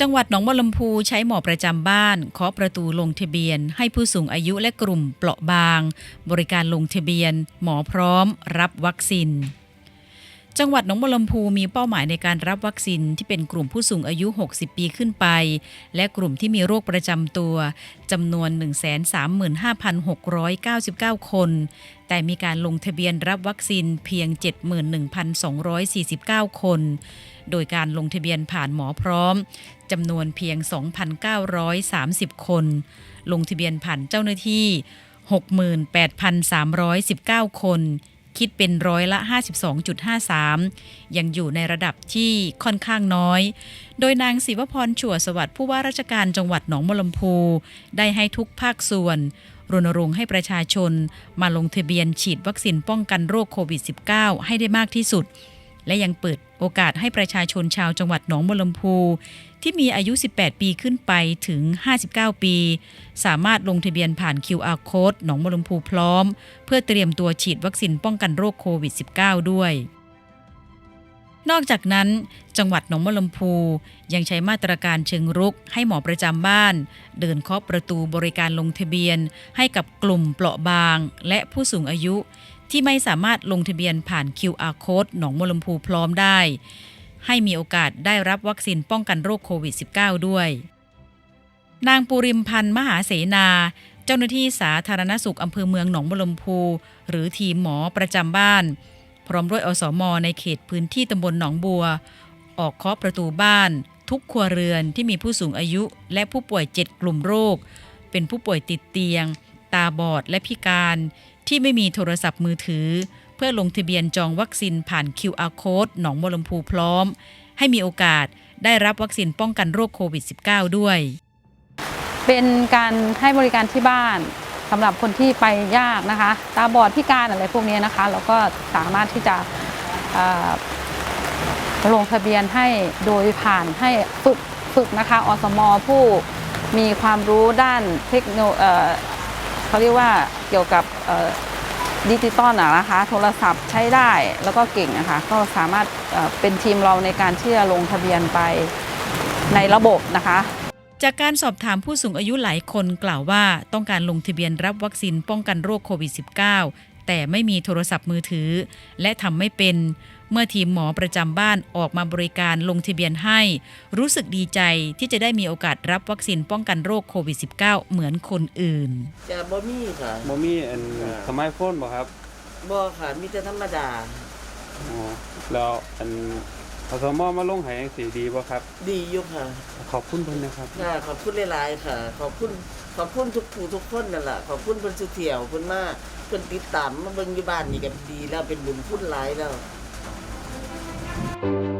จังหวัดหนองบัวลำพูใช้หมอประจำบ้านเคาะประตูลงทะเบียน ให้ผู้สูงอายุและกลุ่มเปราะบาง บริการลงทะเบียน หมอพร้อม รับวัคซีน จังหวัดหนองบัวลำพูมีเป้าหมายในการรับวัคซีนที่เป็นกลุ่มผู้สูงอายุ 60 ปีขึ้นไป และกลุ่มที่มีโรคประจำตัวจำนวน 135,699 คน แต่มีการลงทะเบียนรับวัคซีนเพียง 71,249 คน โดยการลงทะเบียนผ่านหมอพร้อมจำนวนเพียง 2,930 คน ลงทะเบียนผ่านเจ้าหน้าที่ 68,319 คน คิดเป็นร้อยละ 52.53 ยังอยู่ในระดับที่ค่อนข้างน้อย โดยนางศิวพรชั่วสวัสดิ์ผู้ว่าราชการจังหวัดหนองบัวลำพู ได้ให้ทุกภาคส่วน รณรงค์ให้ประชาชน มาลงทะเบียนฉีดวัคซีนป้องกันโรคโควิด -19 ให้ได้มากที่สุด และยังเปิดโอกาสให้ประชาชนชาวจังหวัดหนองบัวลำพู ที่มีอายุ 18 ปีขึ้นไปถึง 59 ปี สามารถลงทะเบียนผ่าน QR Code หนองบัวลำพูพร้อม เพื่อเตรียมตัวฉีดวัคซีนป้องกันโรคโควิด -19 ด้วยนอกจากนั้น จังหวัดหนองบัวลำพูยังใช้มาตรการเชิงรุก ให้หมอประจำบ้าน เดินเคาะประตูบริการลงทะเบียน ให้กับกลุ่มเปราะบาง และผู้สูงอายุ ที่ไม่สามารถลงทะเบียนผ่าน QR Code หนองบัวลำพูพร้อมได้ ให้มีโอกาสได้รับวัคซีนป้องกันโรคโควิด -19 ด้วย นางปูริมพันธ์มหาเสนา เจ้าหน้าที่สาธารณสุขอำเภอเมืองหนองบลำพู หรือทีมหมอประจำบ้าน พร้อมด้วยอสมในเขตพื้นที่ตำบลหนองบัว ออกเคาะประตูบ้าน ทุกครัวเรือนที่มีผู้สูงอายุ และผู้ป่วย 7 กลุ่มโรค เป็นผู้ป่วยติดเตียง ตาบอดและพิการ ที่ไม่มีโทรศัพท์มือถือ เพื่อลงทะเบียนจองวัคซีนผ่าน QR Code หนองบัวลำพูพร้อม ให้มีโอกาสได้รับวัคซีนป้องกันโรคโควิด -19 ด้วย เป็นการให้บริการที่บ้านสำหรับคนที่ไปยากนะคะ ตาบอดพิการอะไรพวกนี้นะคะ เราก็สามารถที่จะลงทะเบียนให้โดยผ่านให้ฝึกฝึกนะคะอสมผู้มีความรู้ด้านเทคโนเอ่อเขาเรียกว่าเกี่ยวกับ ดิจิตอลนะคะ โทรศัพท์ใช้ได้แล้วก็เก่งนะคะ ก็สามารถเอ่อเป็นทีมเราในการที่จะลงทะเบียนไปในระบบนะคะ จากการสอบถามผู้สูงอายุหลายคนกล่าวว่าต้องการลงทะเบียนรับวัคซีนป้องกันโรคโควิด -19 แต่ไม่มีโทรศัพท์มือถือ และทำไม่เป็น เมื่อทีมหมอประจำบ้านออกมาบริการลงทะเบียนให้ รู้สึกดีใจที่จะได้มีโอกาสรับวัคซีนป้องกันโรคโควิด -19 เหมือนคนอื่น จะบ่มีค่ะบ่มีอันอ่าสมัยโฟนบ่ครับบ่ค่ะมีแต่ธรรมดาอ๋อแล้วอันอสมมาลงให้จังสีดีบ่ครับ ดีอยู่ค่ะ ขอบคุณเพิ่นนะครับค่ะขอบคุณหลายๆค่ะ ขอบคุณขอบคุณทุกผู้ทุกคนนั่นแหละขอบคุณเพิ่นสุเที่ยวเพิ่นมาเพิ่นติดตามมาเบิ่งอยู่บ้านนี่ก็ดีแล้วเป็นบุญคุณหลายแล้ว you